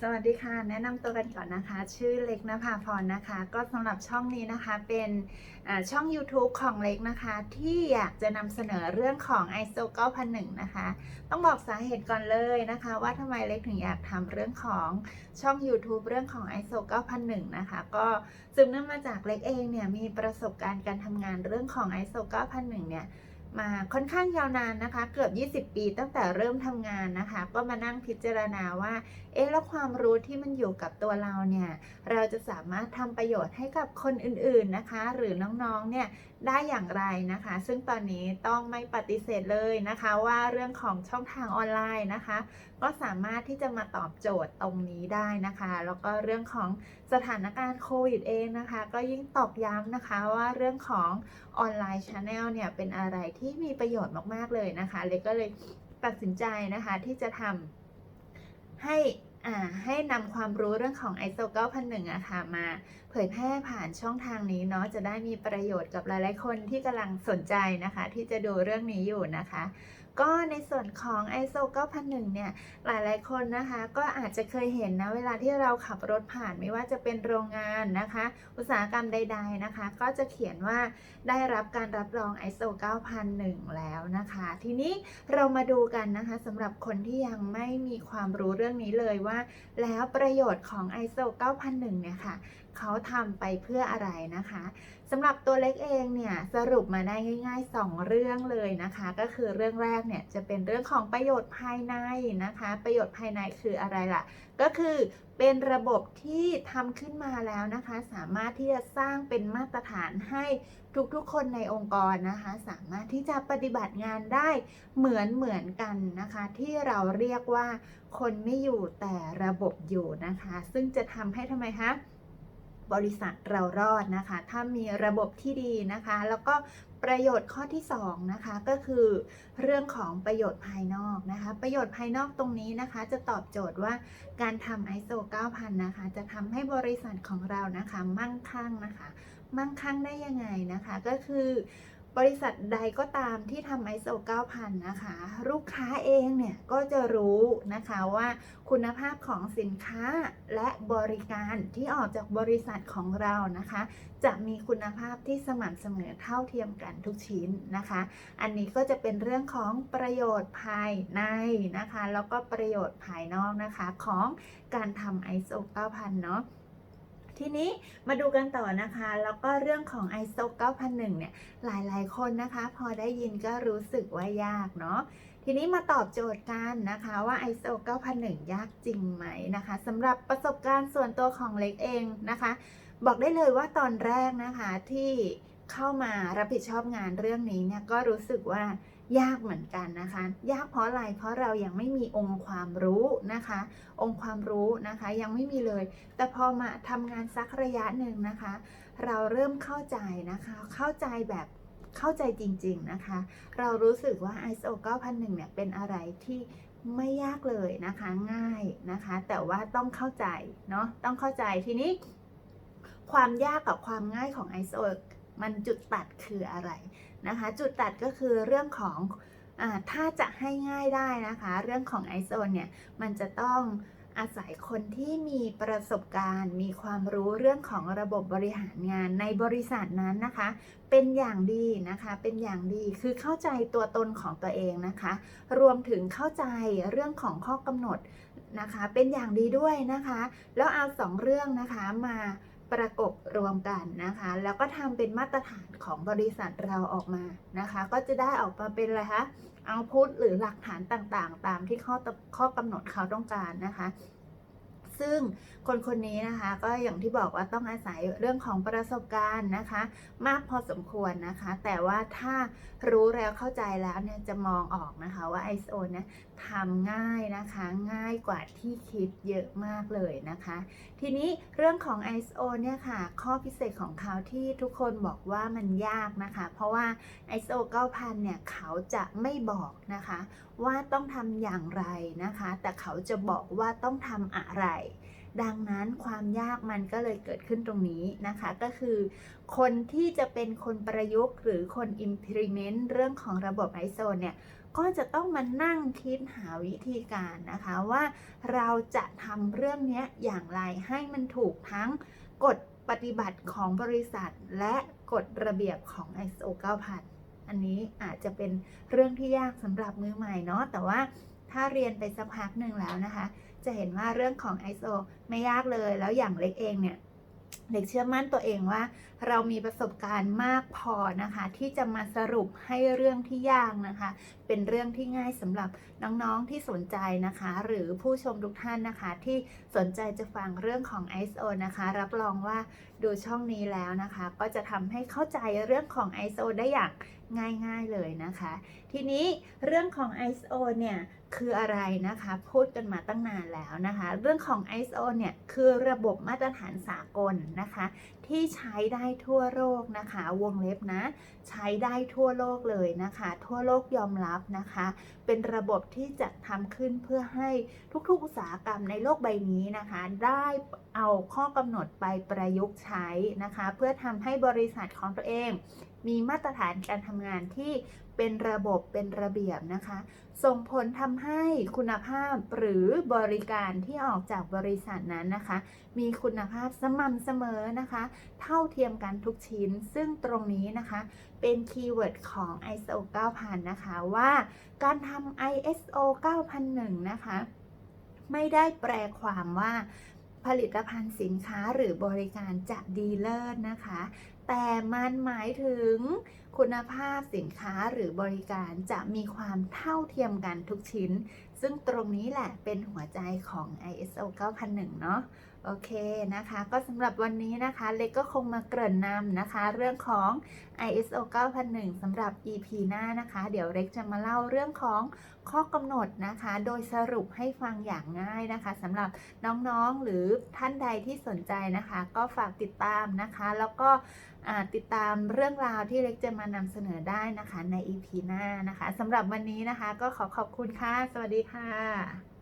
สวัสดีค่ะ แนะนำตัวกันก่อนนะคะ ชื่อเล็กนภาพรนะคะ ก็สำหรับช่องนี้นะคะเป็นช่อง YouTube ของเล็กนะคะ ที่อยากจะนำเสนอเรื่องของ ISO 9001 นะคะ ต้องบอกสาเหตุก่อนเลยนะคะ ว่าทำไมเล็กถึงอยากทำเรื่องของช่อง YouTube เรื่องของ ISO 9001 นะคะ ก็สืบเนื่องมาจากเล็กเองเนี่ยมีประสบการณ์การทำงานเรื่องของ ISO 9001 เนี่ย มาค่อนข้างยาวนานนะคะ เกือบ 20 ปีตั้งแต่เริ่มทำงานนะคะ ก็มานั่งพิจารณาว่า เอ๊ะแล้วความรู้ที่มันอยู่กับตัวเราเนี่ย เราจะสามารถทำประโยชน์ให้กับคนอื่นๆนะคะ หรือน้องๆเนี่ย ได้อย่างไรนะคะ ซึ่งตอนนี้ต้องไม่ปฏิเสธเลยนะคะว่าเรื่องของช่องทางออนไลน์นะคะ ก็สามารถที่จะมาตอบโจทย์ตรงนี้ได้นะคะ แล้วก็เรื่องของสถานการณ์โควิดเองนะคะ ก็ยิ่งตอกย้ำนะคะว่าเรื่องของออนไลน์ช n แนลเนี่ยเป็นอะไรที่มีประโยชน์มากๆเลยนะคะเลยก็เลยตัดสินใจนะคะที่จะทำให้ ให้นำความรู้เรื่องของ ISO 9001อะค่ะมาเผยแพร่ผ่านช่องทางนี้เนาะจะได้มีประโยชน์กับหลายๆคนที่กำลังสนใจนะคะ ที่จะดูเรื่องนี้อยู่นะคะ ก็ในส่วนของ ISO 9001 เนี่ย หลายๆ คนนะคะ ก็อาจจะเคยเห็นนะ เวลาที่เราขับรถผ่านไม่ว่าจะเป็นโรงงานนะคะ อุตสาหกรรมใด ๆ นะคะ ก็จะเขียนว่าได้รับการรับรอง ISO 9001 แล้วนะคะ ทีนี้เรามาดูกันนะคะสำหรับคนที่ยังไม่มีความรู้เรื่องนี้เลยว่า แล้วประโยชน์ของ ISO 9001 เนี่ยค่ะ เขาทำไปเพื่ออะไรนะคะสำหรับตัวเล็กเองเนี่ยสรุปมาได้ง่าย ๆ 2 เรื่องเลยนะคะ ก็คือเรื่องแรกเนี่ยจะเป็นเรื่องของประโยชน์ภายในนะคะ ประโยชน์ภายในคืออะไรล่ะ ก็คือเป็นระบบที่ทำขึ้นมาแล้วนะคะ สามารถที่จะสร้างเป็นมาตรฐานให้ทุกๆ คนในองค์กรนะคะ สามารถที่จะปฏิบัติงานได้เหมือนเหมือนกันนะคะ ที่เราเรียกว่าคนไม่อยู่แต่ระบบอยู่นะคะ ซึ่งจะทำให้ทำไมคะ บริษัทเรารอดนะคะ ถ้ามีระบบที่ดีนะคะ แล้วก็ประโยชน์ข้อที่2นะคะก็คือเรื่องของประโยชน์ภายนอกนะคะ ประโยชน์ภายนอกตรงนี้นะคะ จะตอบโจทย์ว่าการทำ ISO 9000 นะคะ จะทำให้บริษัทของเรานะคะ มั่งคั่งนะคะ มั่งคั่งได้ยังไงนะคะ ก็คือ บริษัทใดก็ตามที่ทำ ISO 9000 นะคะ ลูกค้าเองเนี่ยก็จะรู้นะคะว่าคุณภาพของสินค้าและบริการที่ออกจากบริษัทของเรานะคะ จะมีคุณภาพที่สม่ำเสมอเท่าเทียมกันทุกชิ้นนะคะ อันนี้ก็จะเป็นเรื่องของประโยชน์ภายในนะคะ แล้วก็ประโยชน์ภายนอกนะคะของการทำ ISO 9000 เนาะ ทีนี้มาดูกันต่อนะคะ แล้วก็เรื่องของ ISO 9001 เนี่ย หลายๆ คนนะคะ พอได้ยินก็รู้สึกว่ายากเนาะ ทีนี้มาตอบโจทย์กันนะคะว่า ISO 9001 ยากจริงไหมนะคะสำหรับประสบการณ์ส่วนตัวของเล็กเองนะคะ บอกได้เลยว่าตอนแรกนะคะที่เข้ามารับผิดชอบงานเรื่องนี้เนี่ยก็รู้สึกว่า ยากเหมือนกันนะคะ ยากเพราะอะไร เพราะเรายังไม่มีองค์ความรู้นะคะ องค์ความรู้นะคะยังไม่มีเลย แต่พอมาทำงานสักระยะหนึ่งนะคะ เราเริ่มเข้าใจนะคะ เข้าใจแบบเข้าใจจริง ๆนะคะ เรารู้สึกว่า ISO 9001 เนี่ยเป็นอะไรที่ไม่ยากเลยนะคะง่ายนะคะ แต่ว่าต้องเข้าใจเนาะต้องเข้าใจทีนี้ ความยากกับความง่ายของ ISO มันจุดตัดคืออะไร นะคะ จุดตัดก็คือเรื่องของอถ้าจะให้ง่ายได้นะคะ เรื่องของ ISO เนี่ยมันจะต้องอาศัยคนที่มีประสบการณ์ มีความรู้เรื่องของระบบบริหารงานในบริษัทนั้นนะคะ เป็นอย่างดีนะคะ เป็นอย่างดีคือเข้าใจตัวตนของตัวเองนะคะ รวมถึงเข้าใจเรื่องของข้อกำหนดนะคะ เป็นอย่างดีด้วยนะคะ แล้วเอาสองเรื่องนะคะมา ประกบรวมกันนะคะ แล้วก็ทำเป็นมาตรฐานของบริษัทเราออกมานะคะ ก็จะได้ออกมาเป็นอะไรคะเอาพุทหรือหลักฐานต่างๆ ตามที่ข้อข้อกำหนดเขาต้องการนะคะ ซึ่งคนคนนี้นะคะ ก็อย่างที่บอกว่าต้องอาศัยเรื่องของประสบการณ์นะคะ มากพอสมควรนะคะ แต่ว่าถ้ารู้แล้วเข้าใจแล้วเนี่ยจะมองออกนะคะว่า ISO เนี่ยทำง่ายนะคะ ง่ายกว่าที่คิดเยอะมากเลยนะคะ ทีนี้เรื่องของ ISO เนี่ยค่ะ ข้อพิเศษของเขาที่ทุกคนบอกว่ามันยากนะคะ เพราะว่า ISO 9000 เนี่ย เขาจะไม่บอกนะคะ ว่าต้องทำอย่างไรนะคะ แต่เขาจะบอกว่าต้องทำอะไร ดังนั้นความยากมันก็เลยเกิดขึ้นตรงนี้นะคะ ก็คือ คนที่จะเป็นคนประยุกต์หรือคน implement เรื่องของระบบ ISO เนี่ย ก็จะต้องมานั่งคิดหาวิธีการนะคะว่าเราจะทำเรื่องนี้อย่างไรให้มันถูกทั้งกฎปฏิบัติของบริษัท และกฎระเบียบของ ISO 9000 อันนี้อาจจะเป็นเรื่องที่ยากสำหรับมือใหม่เนาะแต่ว่าถ้าเรียนไปสักพักหนึ่งแล้วนะคะ จะเห็นว่าเรื่องของ ISO ไม่ยากเลยแล้วอย่างเล็กเองเนี่ย เด็กเชื่อมั่นตัวเองว่า เรามีประสบการณ์มากพอนะคะ ที่จะมาสรุปให้เรื่องที่ยากนะคะ เป็นเรื่องที่ง่ายสำหรับน้องๆที่สนใจนะคะ หรือผู้ชมทุกท่านนะคะ ที่สนใจจะฟังเรื่องของ ISO นะคะ รับรองว่า ดูช่องนี้แล้วนะคะ ก็จะทำให้เข้าใจเรื่องของ ISO ได้อย่างง่ายๆเลยนะคะ ทีนี้เรื่องของ ISO เนี่ยคืออะไรนะคะ พูดกันมาตั้งนานแล้วนะคะ เรื่องของ ISO เนี่ยคือระบบมาตรฐานสากลนะคะที่ใช้ได้ทั่วโลกนะคะ วงเล็บนะ ใช้ได้ทั่วโลกเลยนะคะ ทั่วโลกยอมรับนะคะ เป็นระบบที่จะทำขึ้นเพื่อให้ทุกๆอุตสาหกรรมในโลกใบนี้นะคะ ได้เอาข้อกำหนดไปประยุกต์ใช้นะคะ เพื่อทำให้บริษัทของตัวเอง มีมาตรฐานการทำงานที่เป็นระบบเป็นระเบียบนะคะ ส่งผลทำให้คุณภาพหรือบริการที่ออกจากบริษัทนั้นนะคะ มีคุณภาพสม่ำเสมอนะคะ เท่าเทียมกันทุกชิ้น ซึ่งตรงนี้นะคะ เป็นคีย์เวิร์ดของ ISO 9000 นะคะว่าการทำ ISO 9001 นะคะ ไม่ได้แปลความว่าผลิตภัณฑ์สินค้าหรือบริการจะดีเลิศนะคะ แต่มันหมายถึงคุณภาพสินค้าหรือบริการจะมีความเท่าเทียมกันทุกชิ้น ซึ่งตรงนี้แหละเป็นหัวใจของ ISO 9001 เนาะโอเคนะคะ ก็สำหรับวันนี้นะคะ เล็กก็คงมาเกริ่นนำนะคะ เรื่องของ ISO 9001 สำหรับ EP หน้านะคะ เดี๋ยวเล็กจะมาเล่าเรื่องของข้อกำหนดนะคะ โดยสรุปให้ฟังอย่างง่ายนะคะสำหรับน้องๆหรือท่านใดที่สนใจนะคะ ก็ฝากติดตามนะคะ แล้วก็ ติดตามเรื่องราวที่เล็กจะมานำเสนอได้นะคะใน EP หน้านะคะสำหรับวันนี้นะคะ ก็ขอขอบคุณค่ะ สวัสดีค่ะ